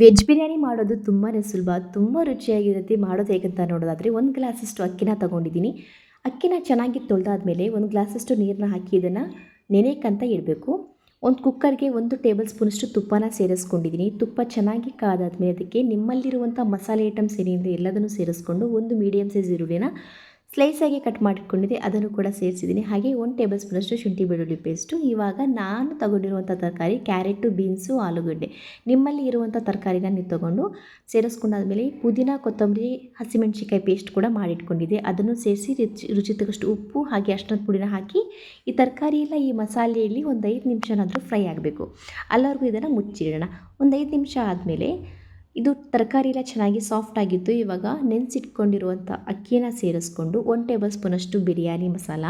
Veg biryani ಮಾಡೋದು ತುಂಬಾ ಸುಲಭ, ತುಂಬ ರುಚಿಯಾಗಿರುತ್ತೆ. ಮಾಡೋದು ಹೇಗಂತ ನೋಡೋದಾದರೆ ಒಂದು ಗ್ಲಾಸಷ್ಟು ಅಕ್ಕಿನ ತೊಗೊಂಡಿದ್ದೀನಿ. ಅಕ್ಕಿನ ಚೆನ್ನಾಗಿ ತೊಳೆದಾದ್ಮೇಲೆ ಒಂದು ಗ್ಲಾಸಷ್ಟು ನೀರನ್ನ ಹಾಕಿ ಇದನ್ನು ನೆನೆಯಕ್ಕಂತ ಇಡಬೇಕು. ಒಂದು ಕುಕ್ಕರ್ಗೆ ಒಂದು ಟೇಬಲ್ ಸ್ಪೂನಷ್ಟು ತುಪ್ಪನ ಸೇರಿಸ್ಕೊಂಡಿದ್ದೀನಿ. ತುಪ್ಪ ಚೆನ್ನಾಗಿ ಕಾದಾದ್ಮೇಲೆ ಅದಕ್ಕೆ ನಿಮ್ಮಲ್ಲಿರುವಂಥ ಮಸಾಲೆ ಐಟಮ್ಸ್ ಏನಿದೆ ಎಲ್ಲದನ್ನು ಸೇರಿಸ್ಕೊಂಡು ಒಂದು ಮೀಡಿಯಮ್ ಸೈಜ್ ಈರುಳ್ಳಿನ ಸ್ಲೈಸಾಗಿ ಕಟ್ ಮಾಡಿಕೊಂಡಿದ್ದೆ ಅದನ್ನು ಕೂಡ ಸೇರಿಸಿದ್ದೀನಿ. ಹಾಗೆ ಒಂದು ಟೇಬಲ್ ಸ್ಪೂನಷ್ಟು ಶುಂಠಿ ಬೆಳ್ಳುಳ್ಳಿ ಪೇಸ್ಟು ಇವಾಗ ನಾನು ತಗೊಂಡಿರುವಂಥ ತರಕಾರಿ ಕ್ಯಾರೆಟು ಬೀನ್ಸು ಆಲೂಗಡ್ಡೆ. ನಿಮ್ಮಲ್ಲಿ ಇರುವಂಥ ತರಕಾರಿನ ನೀವು ತೊಗೊಂಡು ಸೇರಿಸ್ಕೊಂಡಾದ್ಮೇಲೆ ಪುದೀನ, ಕೊತ್ತಂಬರಿ ಹಸಿಮೆಣ್ಸಿಕಾಯಿ ಪೇಸ್ಟ್ ಕೂಡ ಮಾಡಿಟ್ಕೊಂಡಿದ್ದೆ. ಅದನ್ನು ಸೇರಿಸಿ ರುಚಿ ರುಚಿ ತಕ್ಕಷ್ಟು ಉಪ್ಪು ಹಾಗೆ ಅಷ್ಟೊಂದು ಪುಡಿನ ಹಾಕಿ ಈ ತರಕಾರಿ ಎಲ್ಲ ಈ ಮಸಾಲೆಯಲ್ಲಿ ಒಂದು ಐದು ನಿಮಿಷನಾದರೂ ಫ್ರೈ ಆಗಬೇಕು. ಅಲ್ಲವರೆಗೂ ಇದನ್ನು ಮುಚ್ಚಿಡೋಣ. ಒಂದು ಐದು ನಿಮಿಷ ಆದಮೇಲೆ ಇದು ತರಕಾರಿ ಎಲ್ಲ ಚೆನ್ನಾಗಿ ಸಾಫ್ಟ್ ಆಗಿತ್ತು. ಇವಾಗ ನೆನೆಸಿಟ್ಕೊಂಡಿರುವಂಥ ಅಕ್ಕಿನ ಸೇರಿಸ್ಕೊಂಡು ಒನ್ ಟೇಬಲ್ ಸ್ಪೂನಷ್ಟು ಬಿರಿಯಾನಿ ಮಸಾಲ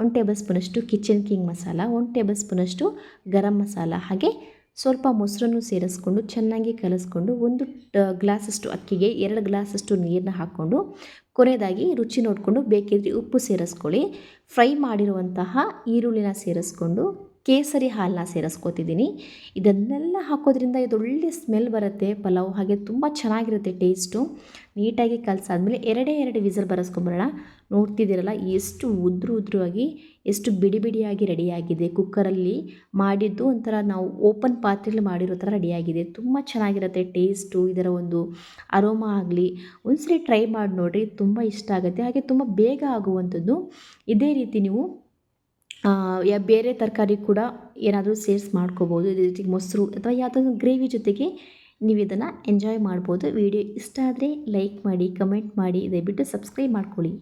ಒನ್ ಟೇಬಲ್ ಸ್ಪೂನಷ್ಟು kitchen king masala one table ಸ್ಪೂನಷ್ಟು ಗರಂ ಮಸಾಲ, ಹಾಗೆ ಸ್ವಲ್ಪ ಮೊಸರನ್ನು ಸೇರಿಸ್ಕೊಂಡು ಚೆನ್ನಾಗಿ ಕಲಿಸ್ಕೊಂಡು ಒಂದು ಗ್ಲಾಸಷ್ಟು ಅಕ್ಕಿಗೆ ಎರಡು ಗ್ಲಾಸಷ್ಟು ನೀರನ್ನ ಹಾಕ್ಕೊಂಡು ಕೊನೆಯದಾಗಿ ರುಚಿ ನೋಡಿಕೊಂಡು ಬೇಕಿದ್ರೆ ಉಪ್ಪು ಸೇರಿಸ್ಕೊಳ್ಳಿ. ಫ್ರೈ ಮಾಡಿರುವಂತಹ ಈರುಳ್ಳಿನ ಸೇರಿಸ್ಕೊಂಡು ಕೇಸರಿ ಹಾಲನ್ನ ಸೇರಿಸ್ಕೋತಿದ್ದೀನಿ. ಇದನ್ನೆಲ್ಲ ಹಾಕೋದ್ರಿಂದ ಇದೊಳ್ಳೆ ಸ್ಮೆಲ್ ಬರುತ್ತೆ, ಪಲಾವ್ ಹಾಗೆ ತುಂಬ ಚೆನ್ನಾಗಿರುತ್ತೆ ಟೇಸ್ಟು ನೀಟಾಗಿ ಕಲಸಾದ್ಮೇಲೆ ಎರಡೇ ಎರಡು ವಿಸಲ್ ಬರೆಸ್ಕೊಂಬರೋಣ. ನೋಡ್ತಿದ್ದೀರಲ್ಲ, ಎಷ್ಟು ಉದ್ರು ಉದ್ರುವಾಗಿ, ಎಷ್ಟು ಬಿಡಿ ಬಿಡಿಯಾಗಿ ರೆಡಿಯಾಗಿದೆ. ಕುಕ್ಕರಲ್ಲಿ ಮಾಡಿದ್ದು ಒಂಥರ ನಾವು ಓಪನ್ ಪಾತ್ರೆಯಲ್ಲಿ ಮಾಡಿರೋ ಥರ ರೆಡಿಯಾಗಿದೆ. ತುಂಬ ಚೆನ್ನಾಗಿರುತ್ತೆ ಟೇಸ್ಟು ಇದರ ಒಂದು ಅರೋಮಾ ಆಗಲಿ. ಒಂದ್ಸರಿ ಟ್ರೈ ಮಾಡಿ ನೋಡಿರಿ, ತುಂಬ ಇಷ್ಟ ಆಗುತ್ತೆ. ಹಾಗೆ ತುಂಬ ಬೇಗ ಆಗುವಂಥದ್ದು. ಇದೇ ರೀತಿ ನೀವು ಯಾ, ಬೇರೆ ತರಕಾರಿ ಕೂಡ ಏನಾದರೂ ಸೇರ್ಸ್ ಮಾಡ್ಕೋಬೋದು. ಇದ್ರ ಜೊತೆಗೆ ಮೊಸರು ಅಥವಾ ಯಾವುದಾದ್ರು ಗ್ರೇವಿ ಜೊತೆಗೆ ನೀವು ಇದನ್ನು ಎಂಜಾಯ್ ಮಾಡ್ಬೋದು. ವಿಡಿಯೋ ಇಷ್ಟ ಆದರೆ ಲೈಕ್ ಮಾಡಿ ಕಮೆಂಟ್ ಮಾಡಿ, ದಯವಿಟ್ಟು ಸಬ್ಸ್ಕ್ರೈಬ್ ಮಾಡ್ಕೊಳ್ಳಿ.